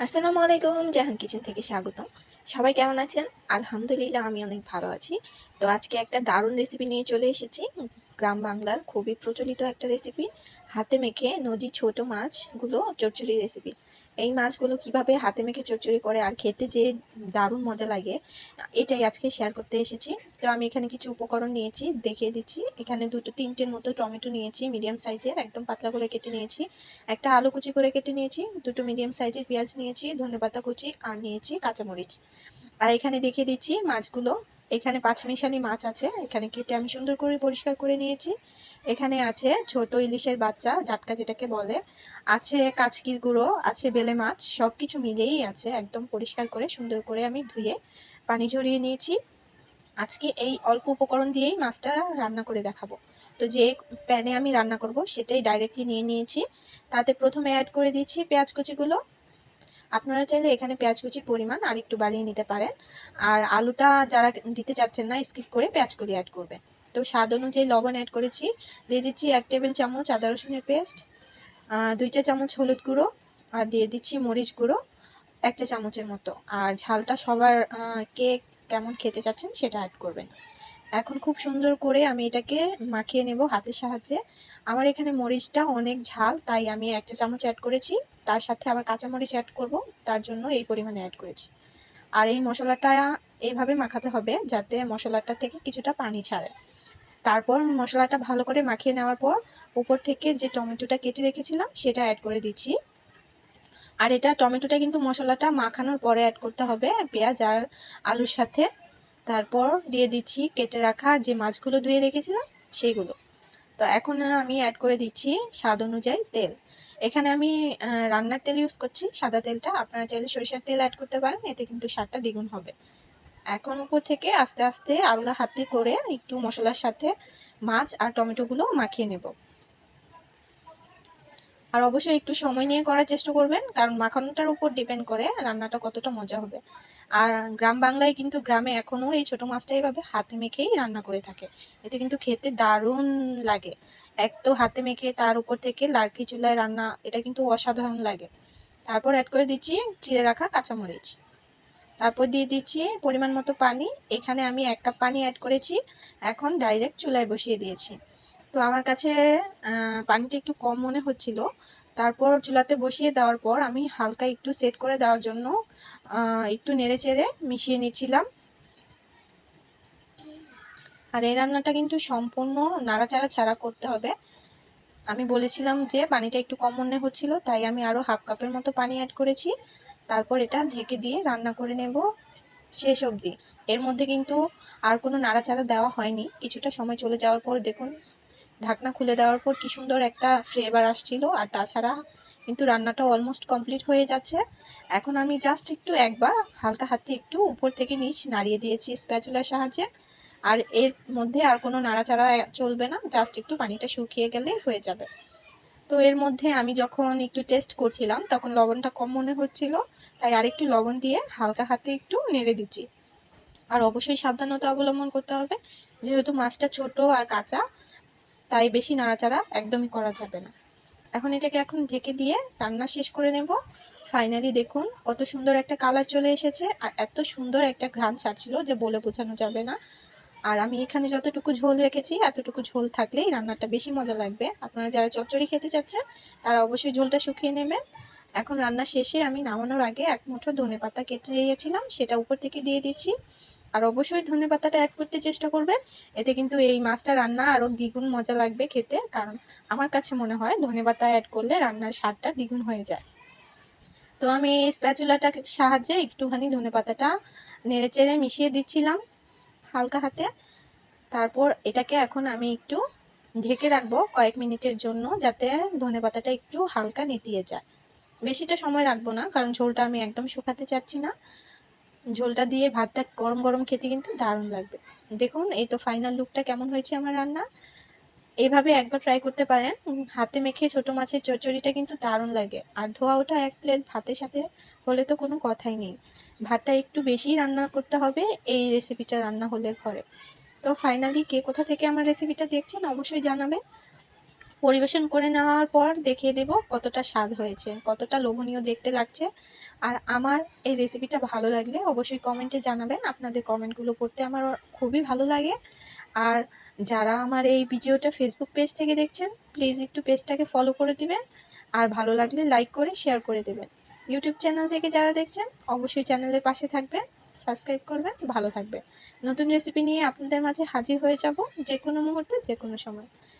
আসসালামু আলাইকুম জাহান কিচেন থেকে স্বাগতম। সবাই কেমন আছেন? আলহামদুলিল্লাহ, আমি অনেক ভালো আছি। তো আজকে একটা দারুণ রেসিপি নিয়ে চলে এসেছি। গ্রাম বাংলার খুবই প্রচলিত একটা রেসিপি হাতে মেখে নদীর ছোট মাছগুলো চচ্চড়ি রেসিপি এই মাছগুলো কীভাবে হাতে মেখে চচ্চড়ি করে আর খেতে যে দারুণ মজা লাগে, এটাই আজকে শেয়ার করতে এসেছি। তো আমি এখানে কিছু উপকরণ নিয়েছি, দেখিয়ে দিচ্ছি। এখানে দুটো, তিনটের মতো টমেটো নিয়েছি মিডিয়াম সাইজের একদম পাতলা করে কেটে নিয়েছি। একটা আলু কুচি করে কেটে নিয়েছি, দুটো মিডিয়াম সাইজের পেঁয়াজ নিয়েছি, ধনেপাতা কুচি, আর নিয়েছি কাঁচামরিচ। আর এখানে দেখিয়ে দিচ্ছি মাছগুলো। এখানে পাঁচমিশালি মাছ আছে। এখানে কেটে আমি সুন্দর করে পরিষ্কার করে নিয়েছি। এখানে আছে ছোট ইলিশের বাচ্চা, জাটকা যেটাকে বলে। আছে কাচকির গুঁড়ো, আছে বেলে মাছ সব কিছু মিলেই আছে একদম পরিষ্কার করে, সুন্দর করে আমি ধুয়ে পানি ঝরিয়ে নিয়েছি। আজকে এই অল্প উপকরণ দিয়েই মাছটা রান্না করে দেখাবো। তো যে প্যানে আমি রান্না করব সেটাই ডাইরেক্টলি নিয়ে নিয়েছি। তাতে প্রথমে অ্যাড করে দিয়েছি পেঁয়াজ কুচিগুলো। আপনারা চাইলে এখানে পেঁয়াজ কুচির পরিমাণ আর একটু বাড়িয়ে নিতে পারেন। আর আলুটা যারা দিতে চাচ্ছেন না স্কিপ করে পেঁয়াজ কুচি অ্যাড করবেন। তো স্বাদ অনুযায়ী লবণ অ্যাড করেছি। দিয়ে দিচ্ছি এক টেবিল চামচ আদা রসুনের পেস্ট দুইটা চামচ হলুদ গুঁড়ো, আর দিয়ে দিচ্ছি মরিচ গুঁড়ো, এক চা চামচের মতো। আর ঝালটা সবার কে কেমন খেতে চাচ্ছেন সেটা অ্যাড করবেন। এখন খুব সুন্দর করে আমি এটাকে মাখিয়ে নেব হাতের সাহায্যে। আমার এখানে মরিচটা অনেক ঝাল, তাই আমি এক চা চামচ অ্যাড করেছি। তার সাথে আবার কাঁচামরিচ অ্যাড করব, তার জন্য এই পরিমাণে অ্যাড করেছি। আর এই মশলাটা এইভাবে মাখাতে হবে যাতে মশলাটা থেকে কিছুটা পানি ছাড়ে। তারপর মশলাটা ভালো করে মাখিয়ে নেওয়ার পর উপর থেকে যে টমেটোটা কেটে রেখেছিলাম, সেটা অ্যাড করে দিচ্ছি। আর এটা টমেটোটা কিন্তু মশলাটা মাখানোর পরে অ্যাড করতে হবে, পেঁয়াজ আর আলুর সাথে। তারপর দিয়ে দিচ্ছি কেটে রাখা যে মাছগুলো ধুয়ে রেখেছিলাম, সেইগুলো। তো এখন আমি অ্যাড করে দিচ্ছি স্বাদ অনুযায়ী তেল। এখানে আমি রান্নার তেল ইউজ করছি, সাদা তেলটা। আপনারা চাইলে সরিষার তেল অ্যাড করতে পারেন, এতে কিন্তু স্বাদটা দ্বিগুণ হবে। এখন উপর থেকে আস্তে আস্তে আলগা হাতে করে একটু মশলার সাথে মাছ আর টমেটোগুলো মাখিয়ে নেব। আর অবশ্যই একটু সময় নিয়ে করার চেষ্টা করবেন, কারণ মাখানোটার উপর ডিপেন্ড করে রান্নাটা কতটা মজা হবে। আর গ্রাম বাংলায় কিন্তু গ্রামে এখনও এই ছোটো মাছটা এইভাবে হাতে মেখেই রান্না করে থাকে। এতে কিন্তু খেতে দারুণ লাগে। এক তো হাতে মেখে তার উপর থেকে লাড়কি চুলায় রান্না, এটা কিন্তু অসাধারণ লাগে। তারপর অ্যাড করে দিচ্ছি চিড়ে রাখা কাঁচামরিচ। তারপর দিয়ে দিচ্ছি পরিমাণ মতো পানি। এখানে আমি এক কাপ পানি অ্যাড করেছি। এখন ডাইরেক্ট চুলায় বসিয়ে দিয়েছি। তো আমার কাছে পানিটা একটু কম মনে হচ্ছিল। তারপর চুলাতে বসিয়ে দেওয়ার পর আমি হালকা একটু সেট করে দেওয়ার জন্য একটু নেড়ে চেড়ে মিশিয়ে নিচ্ছিলাম। আর এই রান্নাটা কিন্তু সম্পূর্ণ নাড়াচাড়া ছাড়া করতে হবে। আমি বলেছিলাম যে পানিটা একটু কম মনে হচ্ছিল, তাই আমি আরও হাফ কাপের মতো পানি অ্যাড করেছি। তারপর এটা ঢেকে দিয়ে রান্না করে নেব শেষ অবধি। এর মধ্যে কিন্তু আর কোনো নাড়াচাড়া দেওয়া হয়নি। কিছুটা সময় চলে যাওয়ার পর দেখুন ঢাকনা খুলে দেওয়ার পর কি সুন্দর একটা ফ্লেভার আসছিল। আর তাছাড়া কিন্তু রান্নাটা অলমোস্ট কমপ্লিট হয়ে যাচ্ছে। এখন আমি জাস্ট একটু একবার হালকা হাতে একটু উপর থেকে নিচ নাড়িয়ে দিয়েছি স্প্যাচুলার সাহায্যে। আর এর মধ্যে আর কোনো নাড়াচাড়া চলবে না জাস্ট একটু পানিটা শুকিয়ে গেলে হয়ে যাবে। তো এর মধ্যে আমি যখন একটু টেস্ট করছিলাম, তখন লবণটা কম মনে হচ্ছিল, তাই আর একটু লবণ দিয়ে হালকা হাতে একটু নেড়ে দিচ্ছি। আর অবশ্যই সাবধানতা অবলম্বন করতে হবে। যেহেতু মাছটা ছোট আর কাঁচা তাই বেশি নাড়াচাড়া একদমই করা যাবে না। এখন এটাকে এখন ঢেকে দিয়ে রান্না শেষ করে নেব। ফাইনালি দেখুন কত সুন্দর একটা কালার চলে এসেছে আর এত সুন্দর একটা ঘ্রাণ ছাড়ছিল যে বলে বোঝানো যাবে না। আর আমি এখানে যতটুকু ঝোল রেখেছি, এতটুকু ঝোল থাকলেই রান্নাটা বেশি মজা লাগবে। আপনারা যারা চচ্চড়ি খেতে চাচ্ছেন, তারা অবশ্যই ঝোলটা শুকিয়ে নেবেন। এখন রান্না শেষে আমি নামানোর আগে এক মুঠো ধনে পাতা কেটে দিয়েছিলাম সেটা উপর থেকে দিয়ে দিচ্ছি। আর অবশ্যই ধনে পাতাটা অ্যাড করতে চেষ্টা করবেন। এতে কিন্তু এই মাছটা রান্না আরও দ্বিগুণ মজা লাগবে খেতে, কারণ আমার কাছে মনে হয় ধনে পাতা অ্যাড করলে রান্নার স্বাদটা দ্বিগুণ হয়ে যায়। তো আমি এই স্প্যাচুলাটার সাহায্যে একটুখানি ধনে পাতাটা নেড়ে চেড়ে মিশিয়ে দিচ্ছিলাম হালকা হাতে। তারপর এটাকে এখন আমি একটু ঢেকে রাখব কয়েক মিনিটের জন্য, যাতে ধনে পাতাটা একটু হালকা নেতিয়ে যায়। বেশিটা সময় রাখব না, কারণ ঝোলটা আমি একদম শুকাতে চাচ্ছি না। ঝোলটা দিয়ে ভাতটা গরম গরম খেতে কিন্তু দারুণ লাগবে। দেখুন, এই তো ফাইনাল লুকটা কেমন হয়েছে আমার রান্না এভাবে একবার ট্রাই করতে পারেন। হাতে মেখে ছোট মাছের চচ্চড়িটা কিন্তু দারুণ লাগে। আর ধোয়া ওটা এক প্লেট ভাতের সাথে হলে তো কোনো কথাই নেই। ভাতটা একটু বেশি রান্না করতে হবে, এই রেসিপিটা রান্না হলে ঘরে। তো ফাইনালি কে কোথা থেকে আমার রেসিপিটা দেখছেন অবশ্যই জানাবেন। পরিবেশন করে নেওয়ার পর দেখিয়ে দেব কতটা স্বাদ হয়েছে, কতটা লোভনীয় দেখতে লাগছে। আর আমার এই রেসিপিটা ভালো লাগলে অবশ্যই কমেন্টে জানাবেন। আপনাদের কমেন্টগুলো পড়তে আমার খুবই ভালো লাগে। আর যারা আমার এই ভিডিওটা ফেসবুক পেজ থেকে দেখছেন প্লিজ একটু পেজটাকে ফলো করে দিবেন। আর ভালো লাগলে লাইক করে শেয়ার করে দেবেন। ইউটিউব চ্যানেল থেকে যারা দেখছেন, অবশ্যই চ্যানেলের পাশে থাকবেন সাবস্ক্রাইব করবেন, ভালো থাকবেন। নতুন রেসিপি নিয়ে আপনাদের মাঝে হাজির হয়ে যাব যে কোনো মুহূর্তে যে কোনো সময়।